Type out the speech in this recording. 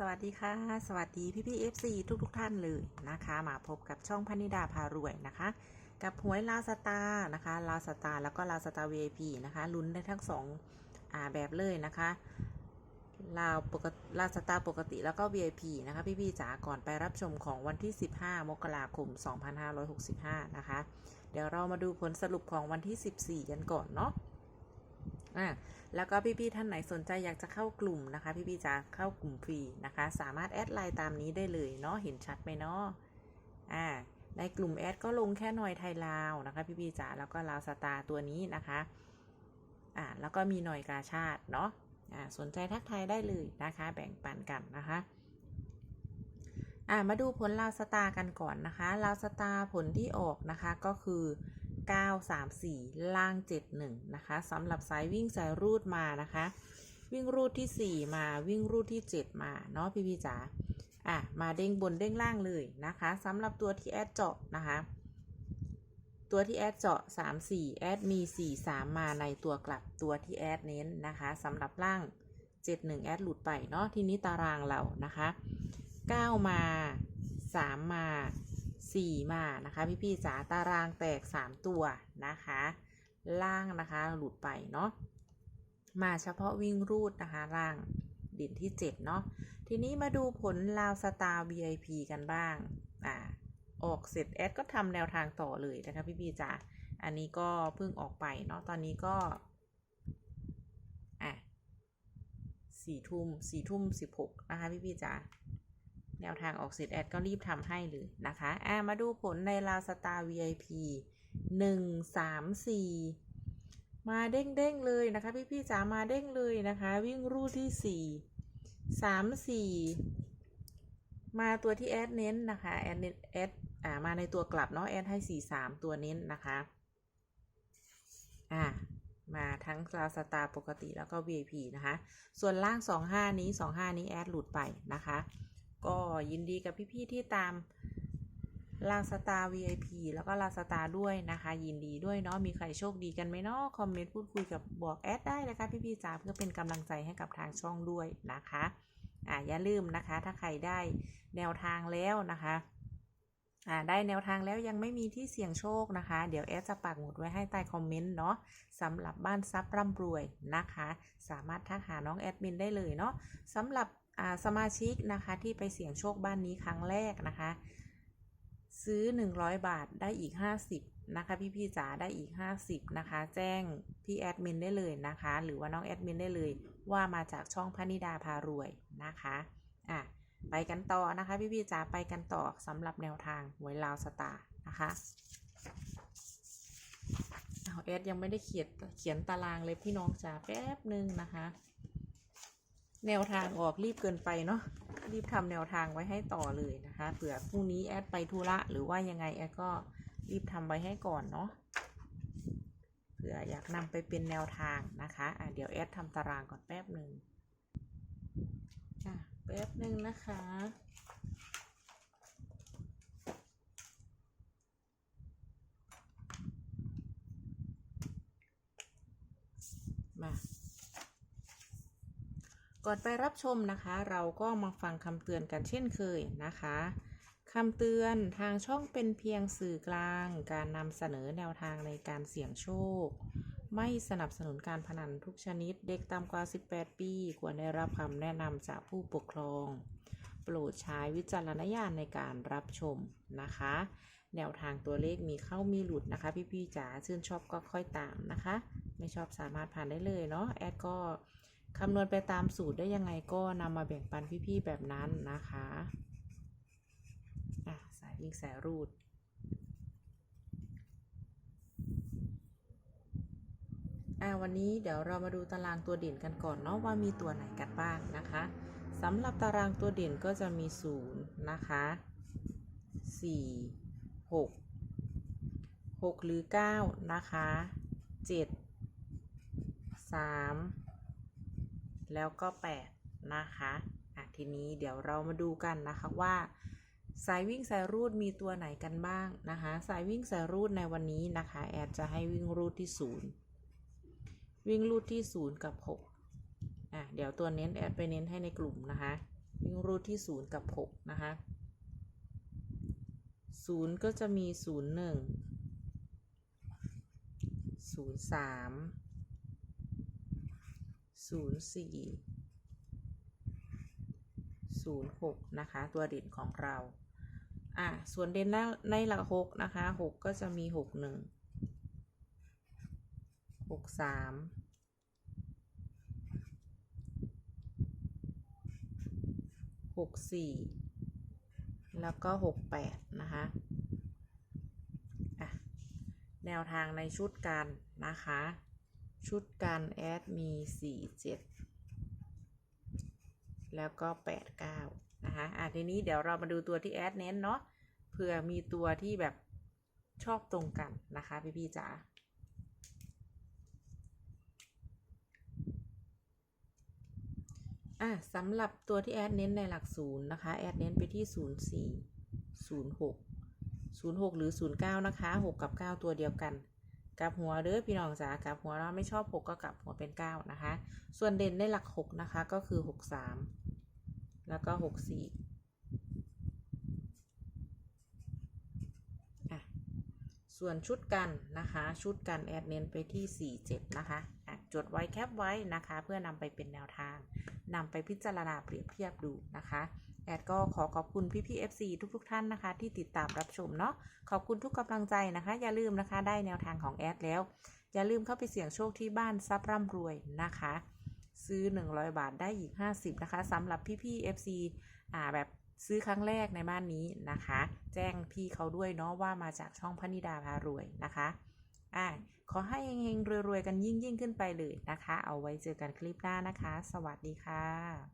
สวัสดีค่ะ สวัสดีพี่พี่เอฟซีทุกทุกท่านเลยนะคะ มาพบกับช่องพนิดาพารวยนะคะ กับหวยลาวสตาร์นะคะลาวสตาร์แล้วก็ลาวสตาร์ VIP นะคะลุ้นได้ทั้งสองอ่าแบบเลยนะคะลาวปกติลาวสตาร์ปกติแล้วก็ VIP นะคะ พี่พี่จ๋าก่อนไปรับชมของวันที่ 15 มกราคม 2565 นะคะ เดี๋ยวเรามาดูผลสรุปของวันที่ 14 กันก่อนเนาะ อะแล้วก็พี่ๆท่านไหนสนใจอยากจะเข้ากลุ่มนะคะ พี่ๆจะเข้ากลุ่มฟรีนะคะ สามารถแอดไลน์ตามนี้ได้เลยเนาะเห็นชัดไหมเนาะอ่าในกลุ่มแอดก็ลงแค่หน่อยไทยลาวนะคะ พี่ๆจ๋าแล้วก็ลาวสตาร์ตัวนี้นะคะอ่าแล้วก็มีหน่อยกาชาติเนาะอ่าสนใจทักทายได้เลยนะคะ แบ่งปันกันนะคะอ่ามาดูผลลาวสตาร์กันก่อนนะคะลาวสตาร์ผลที่ออกนะคะก็คือ 934 ล่าง 71 นะคะสำหรับสายวิ่งสายรูดมานะคะ วิ่งรูดที่ 4 มาวิ่งรูดที่ 7 มาเนาะพี่พี่จ๋าอะมาเด้งบนเด้งล่างเลยนะคะสำหรับตัวที่แอดเจาะนะคะ ตัวที่แอดเจาะ 3 4 แอดมี 4 3 มาในตัวกลับตัวที่แอดเน้นนะคะสำหรับล่าง 71 แอดหลุดไปเนาะทีนี้ตารางเรานะคะ 9 มา 3 มา 4 มานะคะ พี่พี่ๆจ๋าตารางแตก 3 ตัวนะคะ ล่างนะคะหลุดไปเนาะมาเฉพาะวิ่งรูดนะคะล่างด่นที่ 7 เนาะทีนี้มาดูผลลาวสตาร์ VIP กันบ้างอ่าออกเสร็จแอดก็ทำแนวทางต่อเลยนะคะพี่พี่ๆจ๋าอันนี้ก็เพิ่งออกไปเนาะตอนนี้ก็อะสี่ทุ่มสี่ทุ่มสิบหกนะคะพี่พี่จ๋า แนวทางออกสิทธิ์แอดก็รีบทำให้เลยนะคะอ่ามาดูผลในลาวสตาร์ VIP หนึ่งสามสี่มาเด้งเด้งๆเลยนะคะพี่พี่ๆจ๋ามาเด้งเลยนะคะ วิ่งรูดที่สี่สามสี่มาตัวที่แอดเน้นนะคะแอดเน้นแอดอ่ามาในตัวกลับเนาะแอดให้สี่สามตัวเน้นนะคะอ่ามาทั้งลาวสตาร์ปกติแล้วก็ VIP นะคะ ส่วนล่าง25นี้25นี้แอดหลุดไปนะคะ ก็ยินดีกับพี่ๆที่ตามลาสตาร์ VIP แล้วก็ลาสตาร์ด้วยนะคะ ยินดีด้วยเนาะมีใครโชคดีกันไหมเนาะคอมเมนต์พูดคุยกับบอกแอดได้นะคะพี่ๆจ๋าเพื่อเป็นกำลังใจให้กับทางช่องด้วยนะคะอ่าอย่าลืมนะคะ ถ้าใครได้แนวทางแล้วนะคะอ่าได้แนวทางแล้วยังไม่มีที่เสี่ยงโชคนะคะ เดี๋ยวแอดจะปักหมุดไว้ให้ใต้คอมเมนต์เนาะสำหรับบ้านซับร่ำรวยนะคะ สามารถทักหาน้องแอดมินได้เลยเนาะสำหรับ สมาชิกนะคะที่ไปเสี่ยงโชคบ้านนี้ครั้งแรกนะคะ ซื้อ 100 บาทได้อีก 50 นะคะ พี่พี่จ๋าได้อีก 50 นะคะ แจ้งพี่แอดมินได้เลยนะคะ หรือว่าน้องแอดมินได้เลย ว่ามาจากช่องพนิดาพารวยนะคะอะไปกันต่อนะคะ พี่พี่จ๋าไปกันต่อสำหรับแนวทางหวยลาวสตาร์นะคะเอาแอดยังไม่ได้เขียนเขียนตารางเลยพี่น้องจ๋าแป๊บหนึ่งนะคะ แนวทางออกรีบเกินไปเนาะรีบทำแนวทางไว้ให้ต่อเลยนะคะเผื่อพรุ่งนี้แอดไปธุระหรือว่ายังไงแอดก็รีบทำไว้ให้ก่อนเนาะเผื่ออยากนำไปเป็นแนวทางนะคะอะเดี๋ยวแอดทำตารางก่อนแป๊บหนึ่งจ้ะแป๊บหนึ่งนะคะ มา ก่อนไปรับชมนะคะ เราก็มาฟังคำเตือนกันเช่นเคยนะคะคำเตือนทางช่องเป็นเพียงสื่อกลาง การนำเสนอแนวทางในการเสี่ยงโชค ไม่สนับสนุนการพนันทุกชนิด เด็กต่ำกว่า 18 ปี ควรได้รับคำแนะนำจากผู้ปกครอง โปรดใช้วิจารณญาณในการรับชมนะคะ แนวทางตัวเลขมีเข้ามีหลุดนะคะ พี่ๆจ๋าชื่นชอบก็ค่อยตามนะคะ ไม่ชอบสามารถผ่านได้เลยเนาะแอดก็ คำนวณไปตามสูตรได้ยังไงก็นำมาแบ่งปันพี่ๆแบบนั้นนะคะอะสายวิ่งสายรูดอ่าวันนี้เดี๋ยวเรามาดูตารางตัวเด่นกันก่อนเนาะว่ามีตัวไหนกันบ้างนะคะสำหรับตารางตัวเด่นก็จะมีศูนย์นะคะสี่หกหกหรือเก้านะคะเจ็ดสาม แล้วก็แปดนะคะอะทีนี้เดี๋ยวเรามาดูกันนะคะว่าสายวิ่งสายรูดมีตัวไหนกันบ้างนะคะ สายวิ่งสายรูดในวันนี้นะคะ แอดจะให้วิ่งรูดที่ศูนย์วิ่งรูดที่ 0 กับ 6อะเดี๋ยวตัวเน้นแอดไปเน้นให้ในกลุ่มนะคะ วิ่งรูดที่ศูนย์กับหกนะคะศูนย์ก็จะมีศูนย์หนึ่ง ศูนย์สี่ศูนย์หกนะคะ ตัวเด่นของเรา อะ ส่วนเด่นในในหลักหกนะคะหกก็จะมีหกหนึ่งหกสามหกสี่แล้วก็หกแปดนะคะแนวทางในชุดกันนะคะ ชุดกันแอดมีสี่เจ็ดแล้วก็แปดเก้านะคะอะทีนี้เดี๋ยวเรามาดูตัวที่แอดเน้นเนาะเผื่อมีตัวที่แบบชอบตรงกันนะคะพี่พี่จ๋าอะสำหรับตัวที่แอดเน้นในหลักศูนย์นะคะ แอดเน้นไปที่ศูนย์สี่ศูนย์หกศูนย์หกหรือศูนย์เก้านะคะหกกับเก้าตัวเดียวกัน กลับหัวเด้อพี่น้องจ๋ากลับหัวเราไม่ชอบหกก็กลับหัวเป็นเก้านะคะ ส่วนเด่นในหลักหกนะคะก็คือหกสามแล้วก็หกสี่อะส่วนชุดกันนะคะ ชุดกันแอดเน้นไปที่สี่เจ็ดนะคะอะจดไว้แคปไว้นะคะ เพื่อนำไปเป็นแนวทางนำไปพิจารณาเปรียบเทียบดูนะคะ แอดก็ขอขอบคุณพี่พี่ FC ทุกๆทท่านนะคะ ที่ติดตามรับชมเนาะขอบคุณทุกกำลังใจนะคะ อย่าลืมนะคะได้แนวทางของแอดแล้ว อย่าลืมเข้าไปเสี่ยงโชคที่บ้านทรัพย์ร่ำรวยนะคะ ซื้อ 100 บาทได้อีก 50 นะคะสำหรับพี่พี่ FC อ่าแบบซื้อครั้งแรกในบ้านนี้นะคะ แจ้งพี่เขาด้วยเนาะว่ามาจากช่องพนิดาพารวยนะคะอ่าขอให้เฮงๆรวยๆกันยิ่งยิ่งๆขึ้นไปเลยนะคะ เอาไว้เจอกันคลิปหน้านะคะ สวัสดีค่ะ